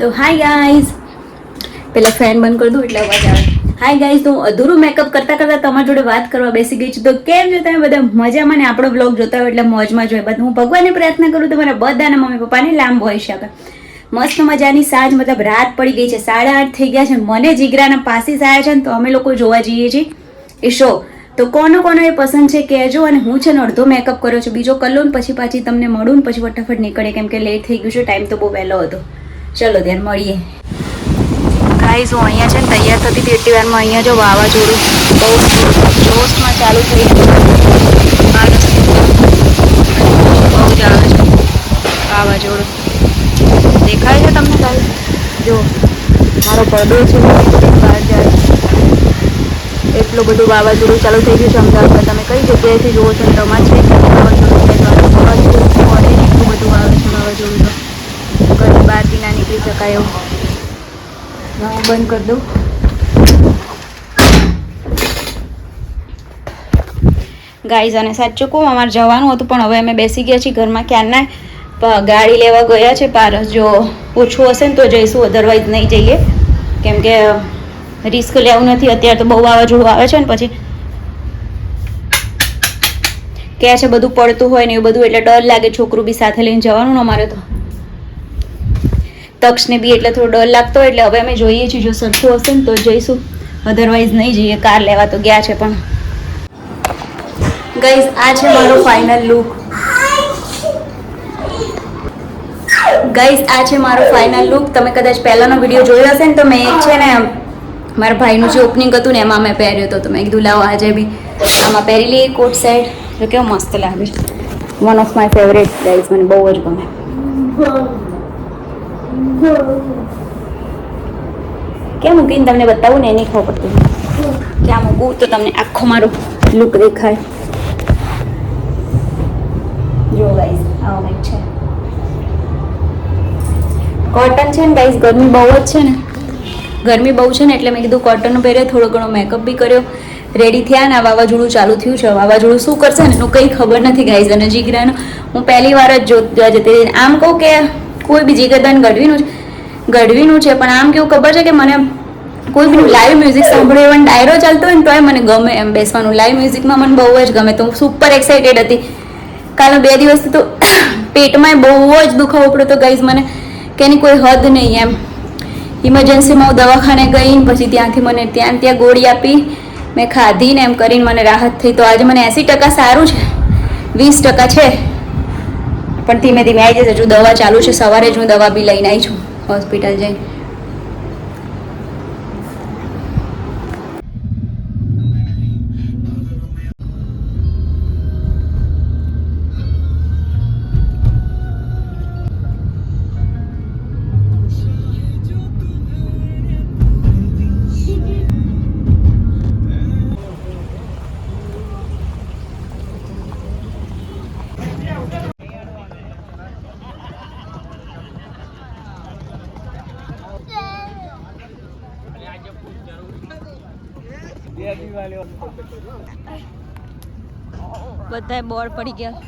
તો hi guys પેલા fan બંધ કરી દઉં એટલે અવાજ આવે. હાય ગાઈઝ તો અધૂરું મેકઅપ કરતા કરતા તમારી જોડે વાત કરવા બેસી ગઈ છું. તો કેમ છો તમે બધા? મજામાં ને? આપણો બ્લોગ જોતા હોય એટલે મોજમાં જોઈએ બધું હું ભગવાનને પ્રાર્થના કરું તમારા બધાના મમ્મી પપ્પાને લાંબો હોય શકે મસ્ત મજાની સાંજ, મતલબ રાત પડી ગઈ છે. સાડા આઠ થઈ ગયા છે. મને જીગરાના પાસીસ આવ્યા છે ને તો અમે લોકો જોવા જઈએ છીએ. એ શો તો કોનો કોનો એ પસંદ છે કહેજો અને હું છે ને અડધો મેકઅપ કર્યો છું. બીજો કલર પછી પાછી તમને મળું ને પછી ફટાફટ નીકળે કેમ કે લેટ થઈ ગયું છે. ટાઈમ તો બહુ વહેલો હતો. ચલો ત્યારે મળીએ. ગાઈઝ હું અહીંયા છે ને તૈયાર થતી હતી એટલી વારમાં અહીંયા જો વાવાઝોડું બહુ જોશમાં ચાલુ થઈ બહુ જ આવે છે વાવાઝોડું. દેખાય છે તમને ગાઈઝ જો, મારો પડદો છે, બહાર જાય એટલું બધું વાવાઝોડું ચાલુ થઈ ગયું છે અમદાવાદમાં. તમે કઈ જગ્યાએથી જુઓ છો તમારે છે વાવાઝોડું એટલું બધું આવે છે વાવાઝોડું તો. ઘરની બહારથી ના શકાય એવું. હું બંધ કરી દઉં. ગાઈઝ અને સાચું કહું, અમારે જવાનું હતું, પણ હવે અમે બેસી ગયા છીએ ઘરમાં ક્યારના? ગાડી લેવા ગયા છે પારસ જો ઓછું હશે ને તો જઈશું અધરવાઇઝ નહીં જઈએ. કેમ કે રિસ્ક લેવું નથી, અત્યારે તો બહુ વાવાઝોડું આવે છે ને પછી. કહે છે, બધું પડતું હોય ને એવું બધું, એટલે ડર લાગે, છોકરું બી સાથે લઈને જવાનું ને અમારે તો. તક્ષને બી એટલે થોડો ડર લાગતો એટલે હવે અમે જોઈએ છીએ. જો સરખું હશે ને તો જઈશું. અધરવાઇઝ નહીં જઈએ. કાર લેવા તો ગયા છે પણ. ગઈઝ આ છે મારો ફાઇનલ લુક ગઈઝ આ છે મારો ફાઇનલ લુક તમે કદાચ પહેલાંનો વીડિયો જોયો હશે ને તો મેં એક છે ને મારા ભાઈનું જે ઓપનિંગ હતું ને એમાં મેં પહેર્યો હતો. તો મેં કીધું, લાવો, આજે બી આમાં પહેરી લઈએ કોટ સાઈડ તો કેવો મસ્ત લાગે. One of my favourite guys મને બહુ જ ગમે. ક્યાં મૂકીને તમને બતાવું ને એ ખબર પડતી ક્યાં મૂકું તો તમને આખો મારો લુક દેખાય. જો ગાઈઝ આવો કંઈક છે. કોટન છે ને ગાઈઝ ગરમી બહુ જ છે ને. ગરમી બહુ છે ને એટલે મેં કીધું કોટનનું પહેર્યો થોડો ઘણો મેકઅપ બી કર્યો. રેડી થયા ને વાવાઝોડું ચાલુ થયું છે. વાવાઝોડું શું કરશે ને એનું કંઈ ખબર નથી ગાઈઝ અને જીગરાનું. હું પહેલી વાર જો જોવા જતી આમ કહું કે કોઈ બી જીગરદાન ગઢવીનું છે ગઢવીનું છે, પણ આમ કેવું ખબર છે કે મને કોઈ બી લાઈવ મ્યુઝિક સાંભળ્યું એવો ડાયરો ચાલતો હોય ને તોય મને ગમે એમ બેસવાનું. લાઈવ મ્યુઝિકમાં મને બહુ જ ગમે. તો હું સુપર એક્સાઇટેડ હતી. કાલે બે દિવસથી તો પેટમાં બહુ જ દુખાવો પડ્યો તો ગાઈઝ મને, કે એની કોઈ હદ નહીં એમ. ઇમરજન્સીમાં હું દવાખાને ગઈ પછી ત્યાંથી મને ત્યાં ત્યાં ગોળી આપી. મેં ખાધીને એમ કરીને મને રાહત થઈ. તો આજે મને એંસી ટકા સારું છે. વીસ ટકા છે. પણ ધીમે ધીમે આવી જશે જો દવા ચાલુ છે. સવારે જ હું દવા બી લઈને આવી છું. હોસ્પિટલ જઈ બધાય બોર પડી ગયા.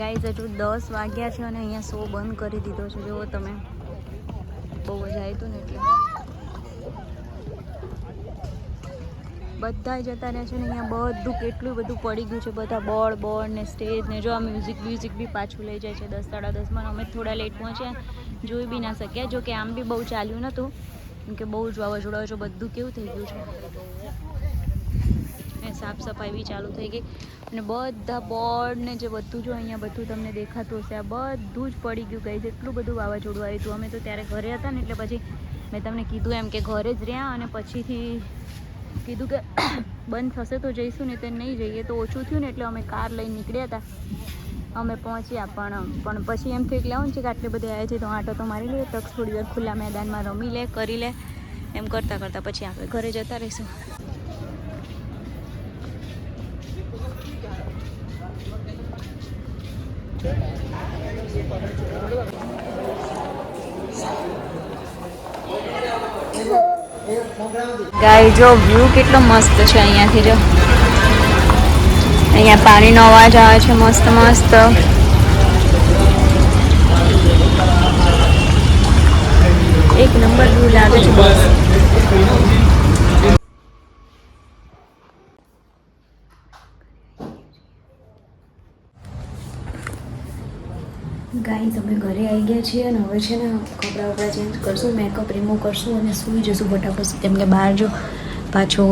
ગાઈઝ હજુ દસ વાગ્યા છે અને અહીંયા શો બંધ કરી દીધો છે. જુઓ તમે. બહુ મજા આવી હતું ને એટલે. બધા જતા રહ્યા છે ને અહીંયા બધું કેટલું બધું પડી ગયું છે. બધા બોર્ડ બોર્ડ ને સ્ટેજ ને જો આ મ્યુઝિક મ્યુઝિક બી પાછું લઈ જાય છે દસ સાડા દસમાં અમે થોડા લેટ પહોંચ્યા. જોઈ બી ના શક્યા. જો કે આમ બી બહુ ચાલ્યું નહોતું. કેમ કે બહુ જ વાવાઝોડા છો. બધું કેવું થઈ ગયું છે. ને સાફ સફાઈ બી ચાલુ થઈ ગઈ. અને બધા બોર્ડ ને જે બધું જો અહીંયા બધું તમને દેખાતું હશે, આ બધું જ પડી ગયું. ગઈ એટલું બધું વાવાઝોડું આવ્યું હતું. અમે તો ત્યારે ઘરે હતા ને, એટલે પછી મેં તમને કીધું એમ કે ઘરે જ રહ્યા અને પછીથી કીધું કે બંધ થશે તો જઈશું ને તે નહીં જઈએ. તો ઓછું થયું ને એટલે અમે કાર લઈને નીકળ્યા હતા. અમે પહોંચ્યા પણ પણ પછી એમ થયું કે લાવું છે કે આટલી બધી આવ્યા છે તો આટો તો મારી લે તક થોડી વાર ખુલ્લા મેદાનમાં રમી લે, કરી લે. એમ કરતાં કરતાં પછી આપણે ઘરે જતા રહીશું. ગાય જો વ્યૂ કેટલો મસ્ત છે અહીંયાથી જો. અહીંયા પાણીનો અવાજ આવે છે મસ્ત મસ્ત. એક નંબર વ્યૂ લાગે છે બસ. ગાઈઝ અમે ઘરે આવી ગયા છીએ અને હવે છે ને કપડાં વપડા ચેન્જ કરશું મેકઅપ રિમૂવ કરશું અને સૂઈ જશું ફટાફટ. કેમ કે બહાર જો પાછો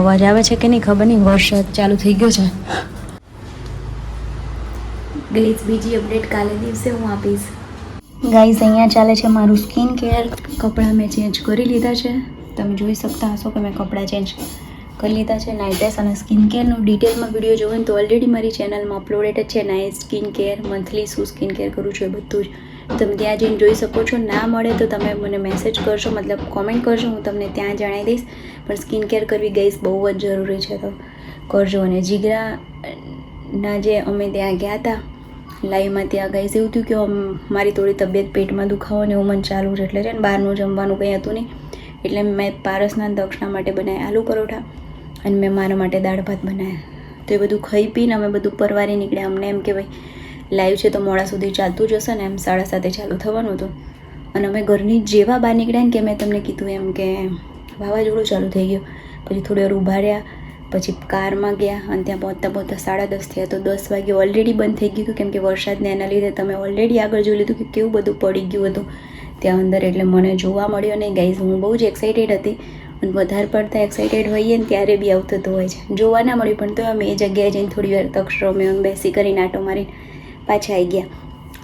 અવાજ આવે છે કે નહીં ખબર નહીં, વરસાદ ચાલુ થઈ ગયો છે. ગાઈઝ બીજી અપડેટ કાલે દિવસે હું આપીશ. ગાઈઝ અહીંયા ચાલે છે મારું સ્કિન કેર કપડાં મેં ચેન્જ કરી લીધા છે. તમે જોઈ શકતા હશો કે મેં કપડાં ચેન્જ કરી લીધા છે નાઇટ ડ્રેસ અને સ્કિન કેરનો ડિટેલમાં વીડિયો જોવો ને તો ઓલરેડી મારી ચેનલમાં અપલોડેડ છે નાઇટ સ્કિન કેર મંથલી શું સ્કિન કેર કરું છું એ બધું જ. તમે ત્યાં જઈને જોઈ શકો છો. ના મળે તો તમે મને મેસેજ કરશો, મતલબ કોમેન્ટ કરશો હું તમને ત્યાં જણાવી દઈશ. પણ સ્કિન કેર કરવી ગઈશ બહુ જ જરૂરી છે તો કરજો અને જીગરાના જે અમે ત્યાં ગયા હતા, લાઈવમાં ત્યાં ગઈ એવું થયું કે મારી થોડી તબિયત પેટમાં દુખાવો ને એવું મને ચાલુ છે એટલે છે ને બહારનું જમવાનું કંઈ હતું નહીં. એટલે મેં પારસના દક્ષિણા માટે બનાવ્યા આલુ પરોઠા. અને મેં મારા માટે દાળ ભાત બનાવ્યા તો એ બધું ખાઈ પીને અમે બધું પરવારી નીકળ્યા. અમને એમ કે ભાઈ લાઈવ છે તો મોડા સુધી ચાલતું જ હશે ને? એમ સાડા સાતે ચાલુ થવાનું હતું. અને અમે ઘરની જેવા બહાર નીકળ્યા ને કે મેં તમને કીધું એમ કે વાવાઝોડું ચાલુ થઈ ગયું. પછી થોડી વાર ઊભા રહ્યા. પછી કારમાં ગયા અને ત્યાં પહોંચતા પહોંચતા સાડા દસ થયા. તો દસ વાગે ઓલરેડી બંધ થઈ ગયું હતું. કેમ કે વરસાદને એના લીધે તમે ઓલરેડી આગળ જોઈ લીધું કે કેવું બધું પડી ગયું હતું. ત્યાં અંદર એટલે મને જોવા મળ્યો નહીં. ગાઈઝ હું બહુ જ એક્સાઇટેડ હતી. અને વધારે પડતા એક્સાઇટેડ હોઈએ ને ત્યારે બી આવું થતું હોય છે. જોવા ના મળ્યું, પણ તો અમે એ જગ્યાએ જઈને થોડી વાર તક્ષ અને બેસી કરીને આટો મારીને પાછા આવી ગયા.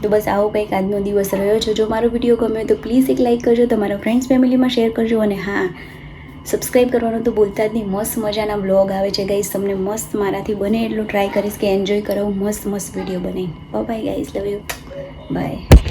તો બસ આવો કંઈક આજનો દિવસ રહ્યો છે. જો મારો વીડિયો ગમ્યો તો પ્લીઝ એક લાઇક કરજો, તમારા ફ્રેન્ડ્સ ફેમિલીમાં શેર કરજો અને હા સબસ્ક્રાઈબ કરવાનું તો ભૂલતા જ નહીં. મસ્ત મજાના બ્લોગ આવે છે ગાઈઝ તમને મસ્ત મારાથી બને એટલું ટ્રાય કરીશ કે એન્જોય કરાવું મસ્ત મસ્ત વીડિયો બને bye guys love you bye